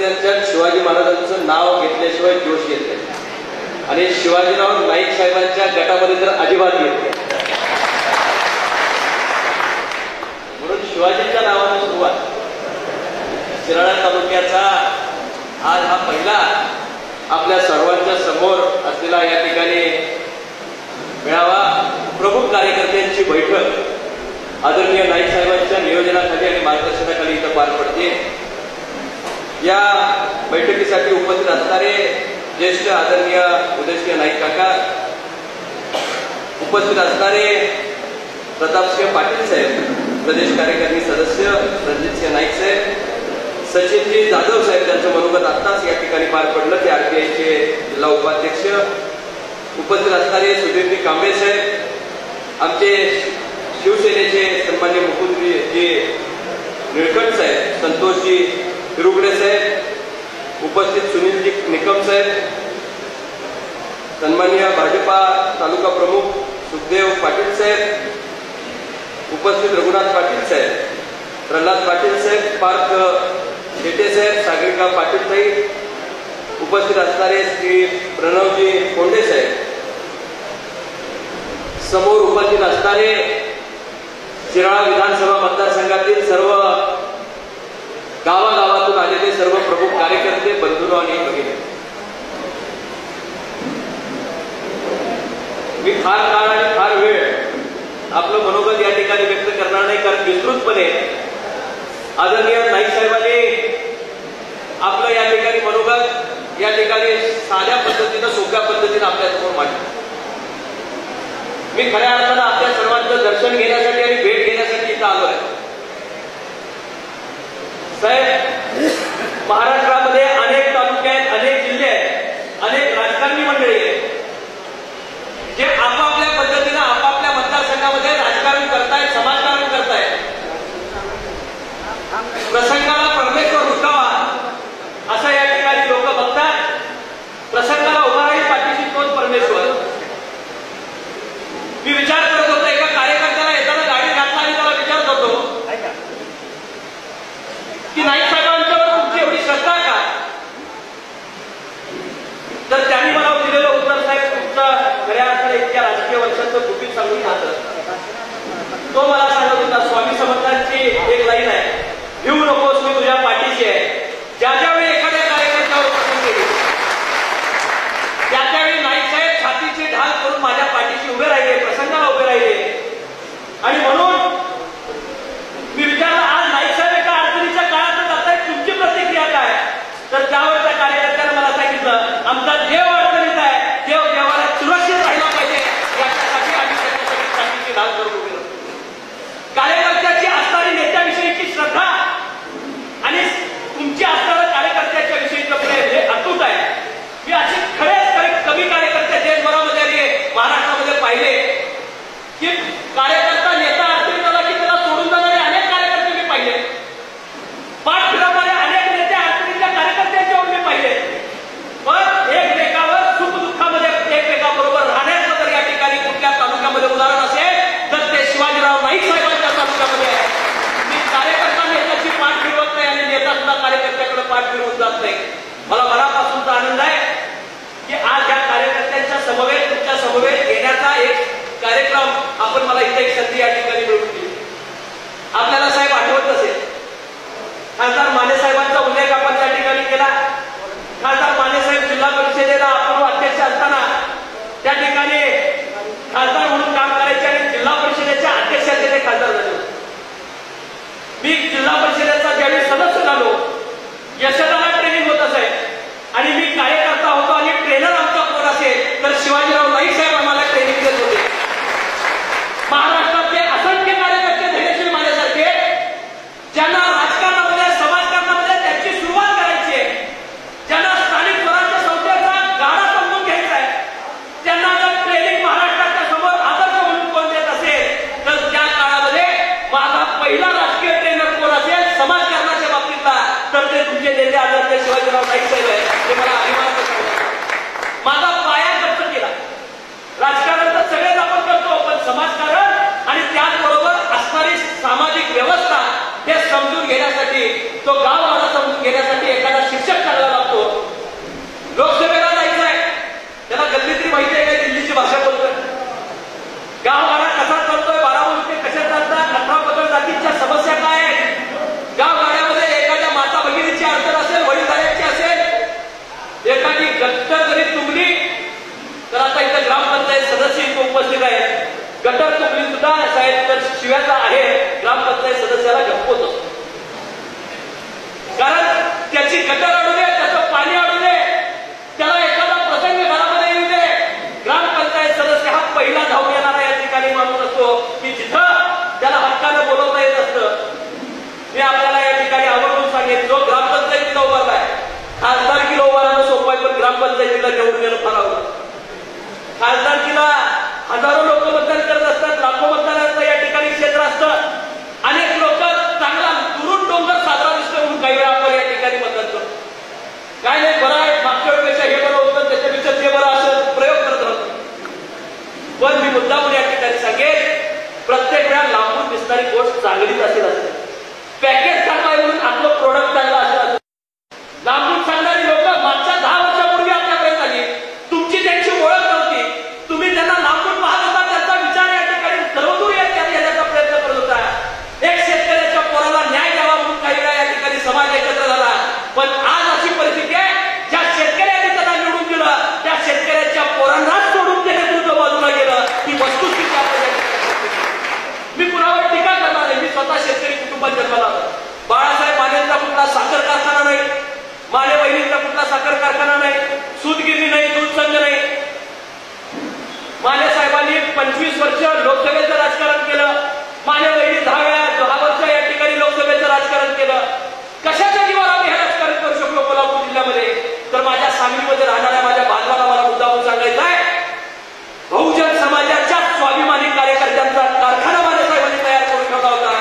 कार्यकर्त्यांच्यात शिवाजी महाराजांचं नाव घेतल्याशिवाय जोश येत नाही. आणि शिवाजीराव नाईक साहेबांच्या गटामध्ये तर अजिबात येत नाही. म्हणून शिवाजींच्या नावाने सुरुवात. शिराळा तालुक्याचा आज हा पहिला आपल्या सर्वांच्या समोर असलेला या ठिकाणी मेळावा प्रमुख कार्यकर्त्यांची बैठक आदरणीय नाईक साहेबांच्या नियोजनाखाली आणि मार्गदर्शनाखाली इथं पार पडते. या बैठकीसाठी उपस्थित असणारे ज्येष्ठ आदरणीय उदयसिंह नाईक काका उपस्थित असणारे प्रतापसिंह पाटील साहेब प्रदेश कार्यकारिणी सदस्य रणजितसिंह नाईक साहेब सचिनजी जाधव साहेब त्यांचं मनोगत आत्ताच या ठिकाणी पार पडलं. ते आरबीआयचे जिल्हा उपाध्यक्ष. उपस्थित असणारे सुधीरजी कांबळे साहेब आमचे शिवसेनेचे सन्मान्य मुकुंदजी निळकंठ साहेब संतोषजी तिरुगडे साहेब उपस्थित सुनीलजी निकम साहेब सन्मान्य भाजपा तालुका प्रमुख सुखदेव पाटील साहेब उपस्थित रघुनाथ पाटील साहेब प्रल्हाद पाटील साहेब पार्थ शेटे साहेब सागरिका पाटील ताई उपस्थित असणारे श्री प्रणवजी कोंडे साहेब. समोर उपस्थित असणारे शिराळा विधानसभा मतदारसंघातील सर्व गावागावातून आलेले सर्व प्रमुख कार्यकर्ते बंधू आणि भगिनी. मी फार काळ आणि फार वेळ आपलं मनोगत या ठिकाणी व्यक्त करणार नाही कारण विस्तृतपणे आदरणीय नाईक साहेबांनी आपलं या ठिकाणी मनोगत या ठिकाणी साध्या पद्धतीनं सोप्या पद्धतीनं आपल्यासमोर मांडलं. मी खऱ्या अर्थानं आपल्या सर्वांचं दर्शन घेण्यासाठी आणि भेट घेण्यासाठी इथं आलो आहे साहेब महाराष्ट्रामध्ये अनेक तालुके आहेत अनेक जिल्हे आहेत अनेक राजकारणी मंडळी आहेत. जे आपापल्या पद्धतीनं आपापल्या मतदारसंघामध्ये राजकारण करतायत समाजकारण करतायत. प्रसंगाला Eso no सांगलीमध्ये राहणाऱ्या माझ्या बांधवाला मला मुद्दाहून सांगायचं आहे. बहुजन समाजाच्या स्वाभिमानी कार्यकर्त्यांचा कारखाना माझ्या तयार करून ठेवला होता.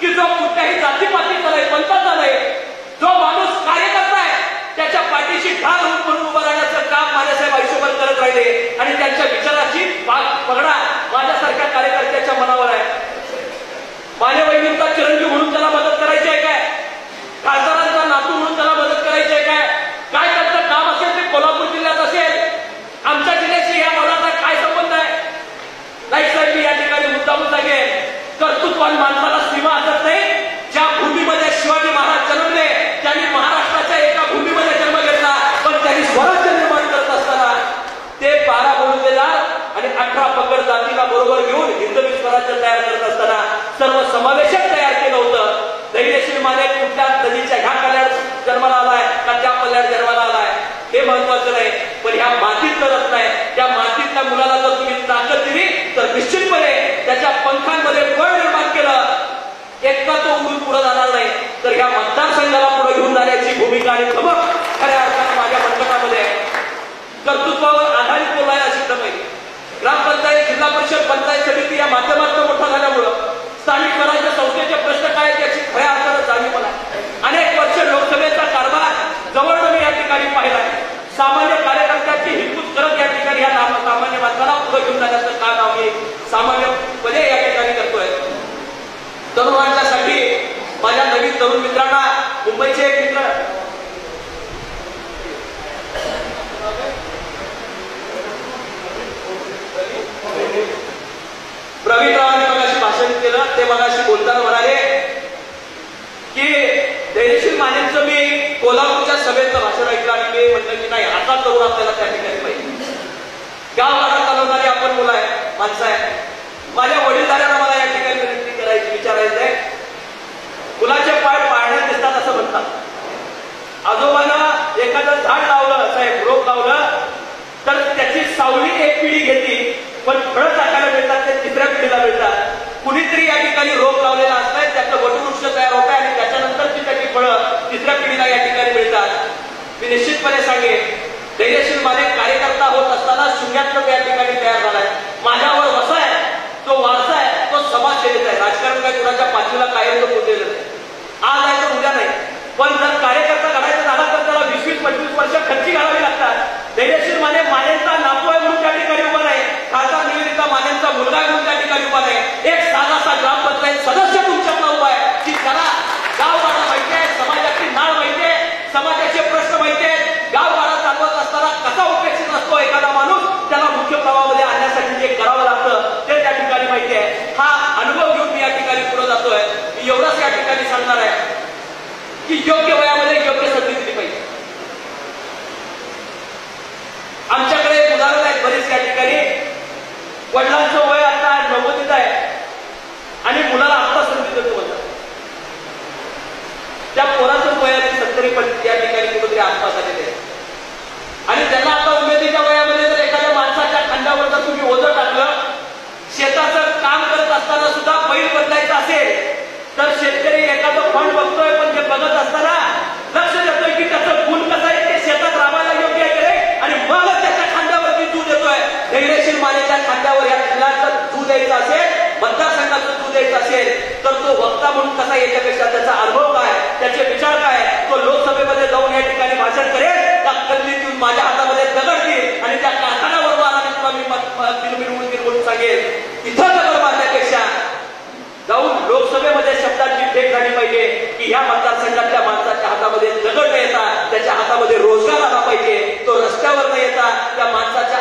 की जो कुठल्याही जातीपातीचा नाही पंथाचा नाही जो माणूस कार्यकर्ता आहे त्याच्या पाठीशी ठार होऊन म्हणून उभं राहण्याचं काम माझ्यासाहेब आयुष्यभर करत राहिले. आणि त्यांच्या विचाराची पाग पगडा माझ्यासारख्या कार्यकर्त्याच्या मनावर आहे माझ्या बहिणींचा चिरंजीव म्हणून त्याला मदत करायची आहे काय खासदारांचा नातू म्हणून त्याला मदत करायची आहे काय काय त्यांचं काम असेल ते कोल्हापूर जिल्ह्यात असेल आमच्या जिल्ह्याशी या मुलाचा काय संबंध आहे नाही साहेब मी या ठिकाणी मुद्दामून सांगेन कर्तृत्वान माणसाला सीमा असत नाही ज्या भूमीमध्ये शिवाजी महाराज जन्मले त्यांनी महाराष्ट्राच्या एका भूमीमध्ये जन्म घेतला पण त्यांनी स्वराज्य निर्माण करत असताना ते बारा बलुतेदार आणि अठरा पकड जातीला बरोबर घेऊन हिंदवी स्वराज्य तयार करत असताना सर्व समावेशक तयार केलं होतं धैर्यशील माने कुठल्या नदीच्या ह्या कल्याण जन्माला आलाय का त्या कल्याण जन्माला आलाय हे महत्वाचं नाही पण ह्या मातीत रत्न आहे त्या मातीतल्या मुलाला जर तुम्ही ताकद दिली तर निश्चितपणे त्याच्या पंखांमध्ये बळ निर्माण केलं एकदा तो उडून पुढे जाणार नाही तर ह्या मतदारसंघाला पुढे घेऊन जाण्याची भूमिका आणि खबर खऱ्या अर्थानं माझ्या मंडळामध्ये आहे. कर्तृत्वावर आधारित बोलाय अशी पाहिजे ग्रामपंचायत जिल्हा परिषद पंचायत समिती या माध्यमातून मोठा झाल्यामुळं स्थानिक स्वराज्य संस्थेचे प्रश्न काय याची खऱ्या अर्थानं जाणीव मला अनेक वर्ष लोकसभेचा कारभार जवळनं मी या ठिकाणी पाहिला सामान्य कार्यकर्त्यांची हितपूत करत या ठिकाणी या नाम- सामान्य माणसाला पुढे घेऊन जाण्याचं काम आम्ही सामान्यपणे या ठिकाणी करतोय. तरुणांच्यासाठी माझ्या नवीन तरुण मित्रांना मुंबईचे एक मित्र प्रवीण रावांनी मगाशी भाषण केलं ते मगाशी बोलताना म्हणाले की दैनशील मानेंचं मी कोल्हापूरच्या सभेतलं भाषण ऐकलं आणि मी म्हटलं की नाही आता तरुण आपल्याला त्या ठिकाणी पाहिजे. गाव वाडा चालवणारी आपण मुलं आहे माणसं आहे माझ्या वडीलधाऱ्यांना मला या ठिकाणी विनंती करायची विचारायचं आहे. मुलाचे पाय पाळण्यात दिसतात असं म्हणतात. आजोबानं एखादं झाड लावलं साहेब रोप लावलं तर त्याची सावली एक पिढी घेतली पण फळं टाकायला मिळतात ते तिसऱ्या पिढीला मिळतात. कुणीतरी या ठिकाणी रोप लावलेला असताय त्याचं वटवृक्ष तयार होत आहे आणि त्याच्यानंतरची त्याची फळं तिसऱ्या पिढीला या ठिकाणी मिळतात. मी निश्चितपणे सांगेन धैर्यशील माझे कार्यकर्ता होत असताना शून्यातलं या ठिकाणी तयार झालाय. माझ्यावर सत्यशील मालेच्या खांद्यावर या खिलांचा तू द्यायचा असेल मतदारसंघाचा तू द्यायचा असेल तर तो वक्ता म्हणून कसा याच्यापेक्षा त्याचा अनुभव काय त्याचे विचार काय तो लोकसभेमध्ये जाऊन या ठिकाणी भाषण करेल त्या कल्लीतून माझ्या हातामध्ये दगड देईल आणि त्या कासनावर मला मी बिलबिलवून बिलबुल सांगेल. इथं दगड मारण्यापेक्षा जाऊन लोकसभेमध्ये शब्दांची भेट झाली पाहिजे की ह्या मतदारसंघातल्या माणसाच्या हातामध्ये दगड न येता त्याच्या हातामध्ये रोजगार आला पाहिजे तो रस्त्यावर न येता त्या माणसाच्या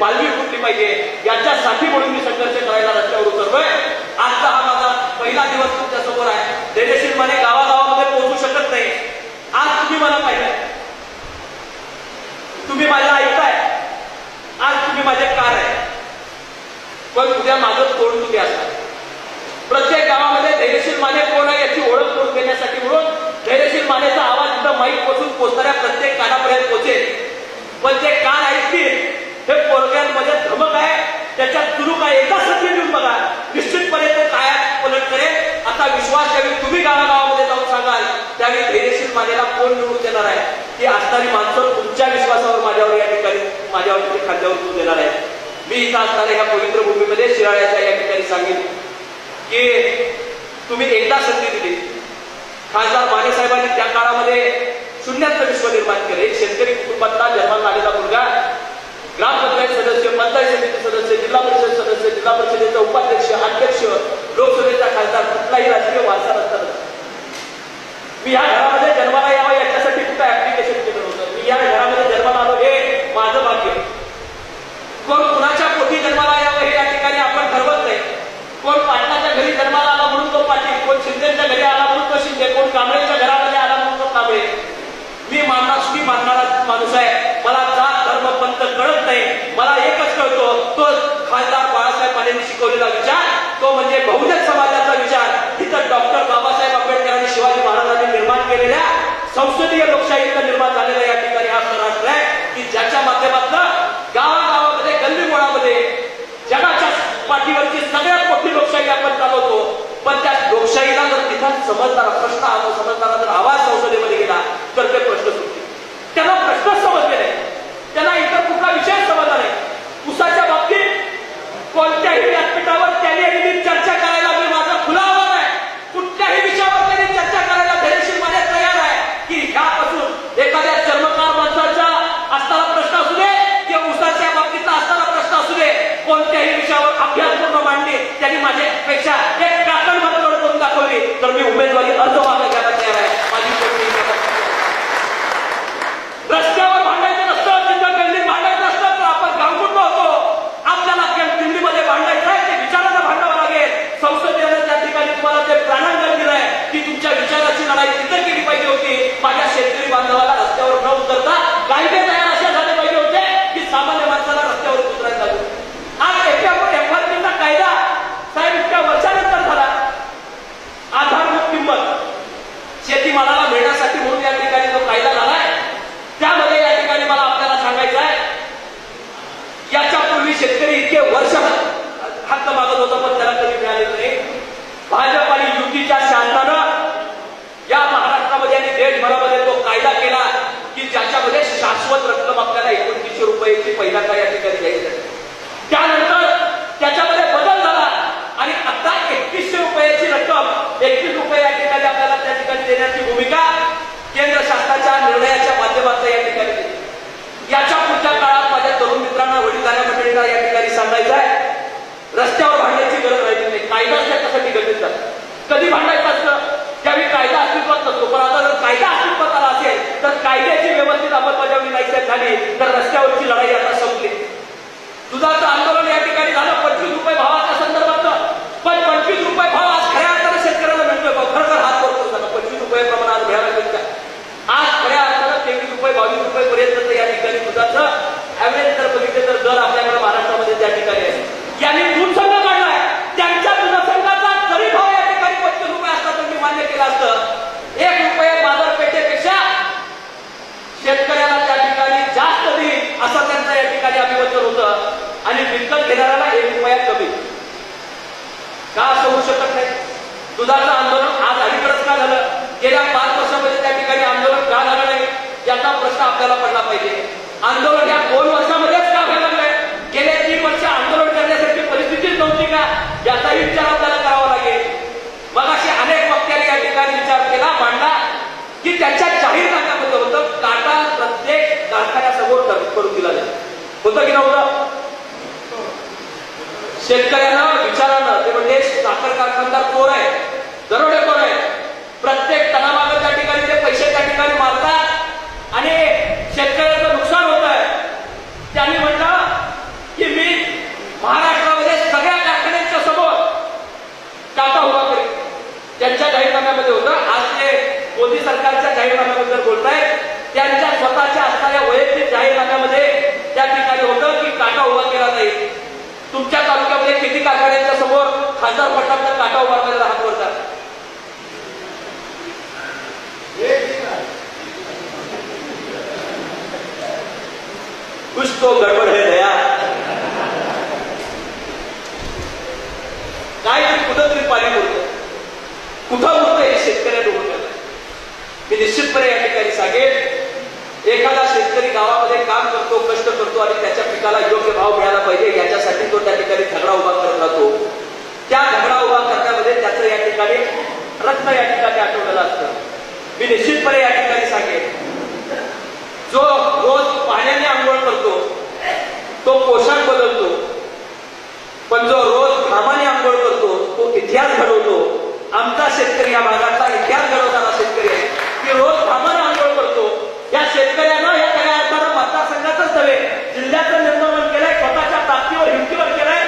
पालवी फुटली पाहिजे. याच्यासाठी म्हणून मी संघर्ष करायला रस्त्यावर उतरतोय आजचा हा माझा पहिला दिवस तुमच्यासमोर आहे. धैर्यशीलपणे गावागावामध्ये पोहोचू शकत नाही. आज तुम्ही मला पाहिलं तुम्ही माझ्या ऐकताय आज तुम्ही माझे कार आहे. पण उद्या माझं तोंड तुम्ही असणार. प्रत्येक गावामध्ये धैर्यशील माने कोण आहे याची ओळख करून देण्यासाठी म्हणून धैर्यशील मानेचा आवाज इथं माईक बसून पोचणाऱ्या प्रत्येक कानापर्यंत पोचेल पण ते कान ऐकतील हे पोरग्यांमध्ये धमक आहे. त्याच्यात सुरू काय एकदा संधी देऊन बघा. निश्चितपणे तो काय पलट करेल. आता विश्वास ज्यावेळी तुम्ही गावागावामध्ये जाऊन सांगाल त्यावेळी धैर्यशील मानेला कोण निवडून देणार आहे? ती असणारी माणसं तुमच्या विश्वासावर माझ्यावर या ठिकाणी माझ्यावर खांद्यावर निवडून देणार आहे मी इथं असणाऱ्या या पवित्र भूमीमध्ये शिराळ्याच्या या ठिकाणी सांगेन की तुम्ही एकदा संधी दिली. खासदार माने साहेबांनी त्या काळामध्ये शून्याचं विश्व निर्माण केले. शेतकरी कुटुंबातला जन्माला आलेला मुलगा ग्रामपंचायत सदस्य पंचायत समिती सदस्य जिल्हा परिषद सदस्य जिल्हा परिषदेचा उपाध्यक्ष अध्यक्ष लोकसभेचा खासदार कुठलाही राजकीय वारसा नसताना. मी या घरामध्ये जन्माला यावं याच्यासाठी कुठं ऍप्लिकेशन केलं होतं मी या घरामध्ये जन्माला आलो हे माझं भाग्य. कोण कुणाच्या पोटी जन्माला यावं हे या ठिकाणी आपण ठरवत नाही. कोण पाटलाच्या घरी जन्माला आला म्हणून तो पाटील कोण शिंदेच्या घरी आला म्हणून तो शिंदे कोण कांबळेच्या घरामध्ये आला म्हणून तो कांबळे. मी मानणार मी मानणारा माणूस आहे मला जात धर्म पंथ कळत नाही. मला एकच कळतो तो खासदार बाळासाहेब मानेंनी शिकवलेला विचार तो म्हणजे बहुजन समाजाचा विचार. तिथं डॉक्टर बाबासाहेब आंबेडकरांनी शिवाजी महाराजांनी निर्माण केलेल्या संसदीय लोकशाहीचं निर्माण झालेला या ठिकाणी हा महाराष्ट्र आहे की ज्याच्या माध्यमातून गावागावामध्ये गल्ली मुळामध्ये जगाच्या पाठीवरची सगळ्यात मोठी लोकशाही आपण चालवतो. पण त्या लोकशाहीला जर तिथं समजणारा प्रश्न आला समजणारा जर आवाज संसदेमध्ये गेला तर ते प्रश्न सुटतील. त्यांना प्रश्नच समजले नाही. त्यांना इतर कुठला विषय समजला नाही उसाच्या बाबतीत कोणत्याही व्यासपीठावर त्यांनी आणि मी चर्चा करायला मी माझा खुला आवाज आहे कुठल्याही विषयावर त्यांनी चर्चा करायला धैर्यशील माझ्या तयार आहे की ह्यापासून एखाद्या चर्मकार माणसाचा असणारा प्रश्न असू दे किंवा उसाच्या बाबतीतला असणारा प्रश्न असू दे कोणत्याही विषयावर अभ्यास पूर्ण मांडली त्यांनी माझ्यापेक्षा एक काकण मतोड करून दाखवली तर मी उमेदवारी अर्ज मागे घ्यायला तयार आहे माझी शेवटी इच्छा आहे. रस्त्यावर भांडायचं नसतं तिथं गल्लीत भांडायचं नसतं तर आपण गावकुटुंब होतो आपल्याला त्या दिल्लीमध्ये भांडायचं आहे ते विचारानं भांडावं लागेल संसदेनं त्या ठिकाणी तुम्हाला ते प्राणांगण दिलंय की तुमच्या विचाराची लढाई तिथं केली पाहिजे होती माझ्या शेतकरी बांधवाला रस्त्यावर न उतरता कायदे तयार असे झाले पाहिजे होते की सामान्य माणसाला रस्त्यावर उतरायला लागू आज एफआरपीचा कायदा साहेब इतक्या वर्षानंतर झाला आधारभूत किंमत शेतीमालाला मिळण्यासाठी म्हणून या ठिकाणी जो कायदा झालाय त्यामध्ये या ठिकाणी मला आपल्याला सांगायचं आहे याच्यापूर्वी शेतकरी इतके वर्ष हक्क मागत होता पण त्याला कधी मिळाले नाही भाजप आणि युतीच्या शासनानं या महाराष्ट्रामध्ये आणि देशभरामध्ये तो कायदा केला की ज्याच्यामध्ये शाश्वत रक्कम आपल्याला एकोणतीसशे रुपयाची पहिल्यांदा या ठिकाणी द्यायची त्यानंतर त्याच्यामध्ये बदल झाला आणि आता एकतीसशे रुपयाची रक्कम एकतीस रुपये या ठिकाणी आपल्याला त्या ठिकाणी देण्याची भूमिका केंद्र शासनाच्या निर्णयाच्या माध्यमातून या ठिकाणी दिली. याच्या पुढच्या काळात माझ्या तरुण मित्रांना वडीलधाऱ्या मंडळींना या ठिकाणी सांगायचं आहे रस्त्यावर भांडायची गरज राहिली नाही कायदाच त्याच्यासाठी गरजेचं आहे. कधी भांडायचं असतं त्यावेळी कायदा अस्तित्वात नसतो पण आता जर कायदा अस्तित्वात आला असेल तर कायद्याची व्यवस्थित अंमलबजावणी नाही झाली तर रस्त्यावरची लढाई आता संपली दुधाचं आंदोलन या ठिकाणी झालं पंचवीस रुपये भावाच्या संदर्भात पण पंचवीस रुपये भाव आज खऱ्या अर्थानं शेतकऱ्याला मिळतोय का खरं तर हात करतो सांगा पंचवीस रुपये प्रमाण आज मिळायला पाहिजे का आज खऱ्या अर्थानं तेवीस रुपये बावीस रुपये पर्यंत या ठिकाणी दुधाचं ऍव्हरेज जर बघितलं तर दर आपल्याकडे महाराष्ट्रामध्ये त्या ठिकाणी आहे यांनी दूध संघ काढलाय त्यांच्या दुधासंघाचा जरी भाव या ठिकाणी पंचवीस रुपये असता तर मी मान्य केलं असतं एक रुपये बाजारपेठेपेक्षा शेतकऱ्याला त्या ठिकाणी जास्त देईल असं त्यांचं या ठिकाणी अभिवचन होतं आणि विकत घेणाऱ्याला एक रुपया कमी. का असं होऊ शकत नाही? दुधाचं आंदोलन आज अलीकडच का झालं? गेल्या पाच वर्षामध्ये त्या ठिकाणी आंदोलन का झालं नाही? याचा प्रश्न आपल्याला पडला पाहिजे. आंदोलन या दोन वर्षामध्येच का व्हायला लागलंय? गेल्या तीन वर्ष आंदोलन करण्यासाठी परिस्थितीच नव्हती का? याचाही विचार आपल्याला करावा लागेल. मग असे अनेक वक्त्यांनी या ठिकाणी विचार केला मांडला की त्यांच्या जाहीरनाम्यामध्ये होतं काटा प्रत्येक कारखान्यासमोर करून दिला जाईल. होतं की नव्हतं? शेतकऱ्यांना विचारानं ते म्हणजे साखर कारखानदार कोण आहे. दरोडेखोर आहे प्रत्येक टनामागं त्या ठिकाणी ते पैसे त्या ठिकाणी मारतात आणि शेतकऱ्याचं नुकसान होत आहे त्यांनी म्हटलं की मी महाराष्ट्रामध्ये सगळ्या कारखान्यांच्या समोर काटा उभा करेन त्यांच्या जाहीरनाम्यामध्ये होतं आज ते मोदी सरकारच्या जाहीरनाम्याबद्दल बोलतायत तुमच्या तालुक्यामध्ये शेती कारखान्याच्या समोर खासदार पटांचा काटा उभारलेला हात वर करा. कुछ तो गडबड है दया काय तरी कुठं तरी पाणी बोलतं कुठं बोलतं हे शेतकऱ्याने बोलत मी निश्चितपणे या ठिकाणी सांगेन एखादा शेतकरी गावामध्ये काम करतो कष्ट करतो आणि त्याच्या पिकाला योग्य भाव मिळाला पाहिजे याच्यासाठी तो त्या ठिकाणी झगडा उभा करत राहतो त्या झगडा उभा करण्यामध्ये त्याचं या ठिकाणी रत्न या ठिकाणी आठवलेलं असतं मी निश्चितपणे या ठिकाणी सांगेन जो रोज पाण्याने आंघोळ करतो तो पोशाख बदलतो पण जो रोज घामाने आंघोळ करतो तो इतिहास घडवतो आमचा शेतकरी या भागातला इतिहास घडवणारा शेतकरी आहे की रोज घामाने आंघोळ करतो या शेतकऱ्यानं या खऱ्या अर्थानं मतदारसंघातच नव्हे जिल्ह्याचं निर्माण केलंय स्वतःच्या ताकदीवर हिमतीवर केलंय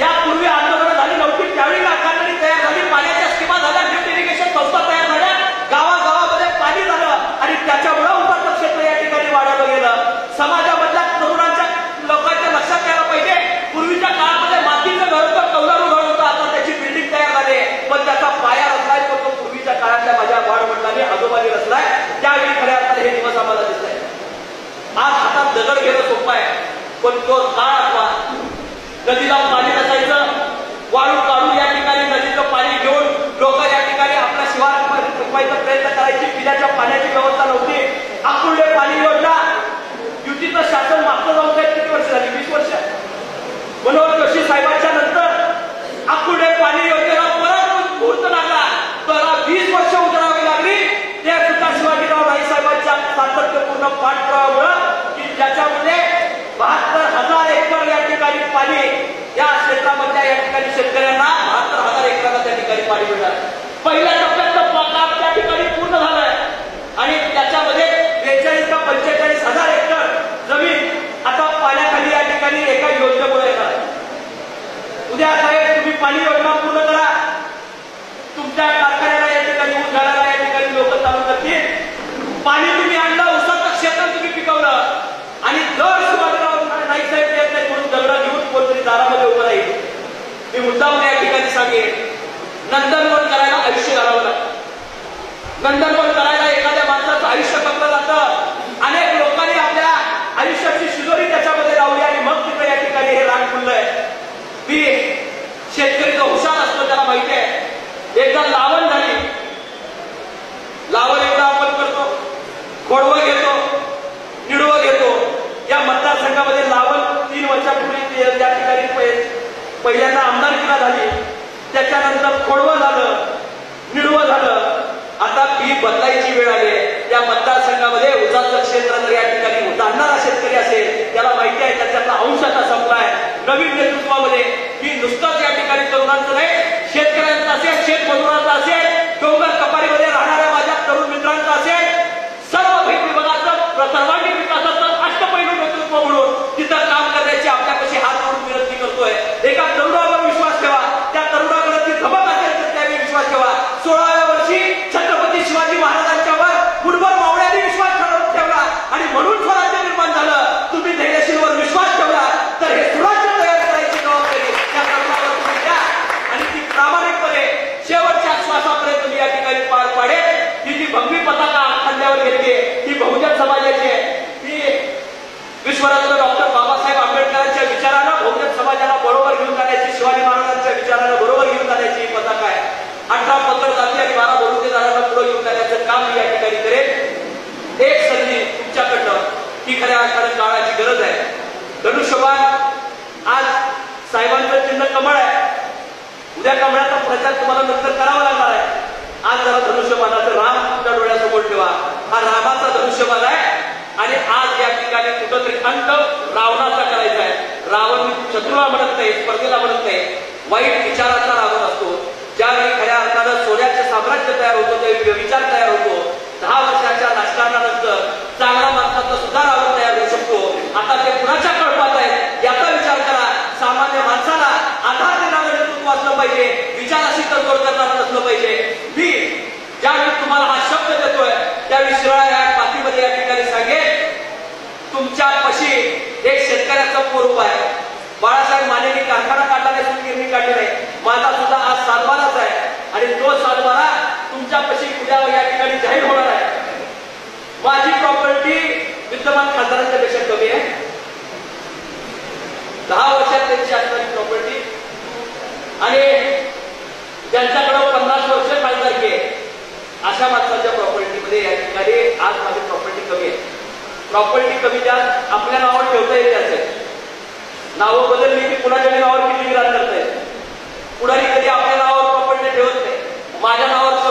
यापूर्वी आंदोलनं झाली नव्हती त्यावेळी कारखानदारी तयार झाली पाण्याच्या स्कीमा झाल्या लिफ्ट इरिगेशन संस्था तयार झाल्या गावागावामध्ये पाणी झालं आणि त्याच्यामुळं उपाट क्षेत्र या ठिकाणी वाढवलं गेलं समाजामधल्या तरुणांच्या लोकांच्या लक्षात यायला पाहिजे. पूर्वीच्या काळामध्ये मातीचं घर होतं कौलारू घर होतं. आता त्याची बिल्डिंग तयार झाली पण त्याचा पाया रचलाय तो तो पूर्वीच्या काळातल्या माझ्या वाढ वडिलांनी आजोबानी रचलाय. त्यावेळी खऱ्या अर्थाने हे दिवस आम्हाला दिसत आहे आज हातात दगड घेणं सोपं आहे. पण तो काळ आठवा नदीला पाणी नसायचं. वाळू काढून या ठिकाणी नदीचं पाणी घेऊन लोक या ठिकाणी आपल्या शिवार प्रयत्न करायची. पिण्याच्या पाण्याची व्यवस्था नव्हती. आकुर्डे पाणी योजना युतीचं शासन मागचं जाऊन काय किती वर्ष झाली? वीस वर्ष मनोहर जोशी साहेबांच्या नंतर आकुडे पाणी योजनेला परत मुहूर्त लागला. तर वीस वर्ष उतरावी लागली. ते सुद्धा शिवाजीराव राई साहेबांच्या सातत्यपूर्ण पाठपुराव्यामुळं की ज्याच्यामध्ये बहात्तर हजार एकर या ठिकाणी पाणी या क्षेत्रामधल्या या ठिकाणी शेतकऱ्यांना बहात्तर हजार एकराला त्या ठिकाणी पाणी मिळणार. पहिल्या टप्प्याचं काम त्या ठिकाणी पूर्ण झालंय आणि त्याच्यामध्ये बेचाळीस का पंचेचाळीस हजार एकर जमीन आता पाण्याखाली या ठिकाणी एका योजनेमुळे येणार आहे. उद्या साहेब तुम्ही पाणी योजना पूर्ण करा. तुमच्या कारखान्याला या ठिकाणी ऊस या ठिकाणी लोक चालू करतील. पाणी तुम्ही आणलं उसाचं क्षेत्र तुम्ही पिकवलं. आणि दर सुभाषराव नाईक साहेब येत नाही म्हणून दगडा घेऊन कोणतरी दारामध्ये उभं राहील. मी मुद्दाम या ठिकाणी सांगेन नंदनवन करायला आयुष्य घालावं लागतं नंदनवन करायला एखाद्या माणसाचं आयुष्य कपलं जातं अनेक लोकांनी आपल्या आयुष्याची शिजोरी त्याच्यामध्ये लावली आणि मग तिकडे या ठिकाणी हे रान फुललंय मी शेतकरी जो हुशार असतो त्याला माहिती आहे एकदा लावण झाली लावण एकदा आपण करतो खोडवं घेतो निडवं घेतो या मतदारसंघामध्ये लावण तीन वर्षापूर्वी ते- त्या ठिकाणी पहि- पहिल्यांदा आमदारकीला झाली त्याच्यानंतर खोडवं झालं निडवं झालं ही बदलायची वेळ आली आहे. या मतदारसंघामध्ये उजाचं क्षेत्र जर या ठिकाणी उतारणारा शेतकरी असेल त्याला माहिती आहे त्याच्यातला अंश आता संपलाय नवीन नेतृत्वामध्ये की नुसतंच या ठिकाणी तरुणांचं नाही शेतकऱ्यांचं असेल शेतमजुरांचं असेल डोंगर कपारीमध्ये राहणाऱ्या बहुजन समाजाची आहे ती विश्वरत्न डॉक्टर बाबासाहेब आंबेडकरांच्या विचारानं बहुजन समाजाला बरोबर घेऊन जाण्याची शिवाजी महाराजांच्या विचारानं बरोबर घेऊन जाण्याची ही पताका आहे अठरा पत्र जाती आणि बारा बलुतेदारांना पुढे घेऊन जाण्याचं काम या ठिकाणी करेल एक संधी तुमच्याकडनं ही खऱ्या अर्थानं काळाची गरज आहे. धनुष्यबाण आज साहेबांचं चिन्ह कमळ आहे. उद्या कमळाचा प्रचार तुम्हाला नंतर करावा लागणार आहे. आज जरा धनुष्यबाणाचं राम तुमच्या डोळ्यासमोर ठेवा. हा रामाचा धनुष्यबाण आहे. आणि आज या ठिकाणी कुठंतरी अंत रावणाचा करायचा आहे. रावण शत्रूला म्हणत नाही स्पर्धेला म्हणत नाही. वाईट विचाराचा रावण असतो. ज्यावेळी खऱ्या अर्थानं सोन्याचे साम्राज्य तयार होतो त्यावेळी विचार तयार होतो. दहा वर्षाच्या राजकारणानंतर चांगला माणसाचा सुद्धा रावण तयार होऊ शकतो. आता ते कुणाच्या कळपात आहेत याचा विचार करा. सामान्य माणसाला आधार देणारं नेतृत्व असलं पाहिजे. विचाराशी तडजोड करणारं नसलं पाहिजे. मी ज्यावेळी तुम्हाला हा शब्द देतोय त्यावेळी शिराळा या मातीमध्ये या पशी एक शेतकऱ्याचं स्वरूप आहे. बाळासाहेब मानेनी कारखाना काढला नाही सूतगिरणी काढली नाही. माझा सुद्धा आज सातबाराच आहे. आणि तो सातबारा तुमच्यापाशी उद्या या ठिकाणी जाहीर होणार आहे. माझी प्रॉपर्टी विद्यमान खासदारांच्या पेक्षा कमी आहे. दहा वर्षात त्यांची असणारी प्रॉपर्टी आणि ज्यांच्याकडे पन्नास वर्ष खासदारकी आहे. अशा माणसाच्या प्रॉपर्टीमध्ये या ठिकाणी आज माझी प्रॉपर्टी कमी आहे. प्रॉपर्टी कमी जास्त आपल्या नावावर ठेवता येते असेल नावं बदलली की कुणाच्या नावावर किती विराट करता येते कुणाही कधी आपल्या नावावर प्रॉपर्टी ठेवत नाही. माझ्या नावावर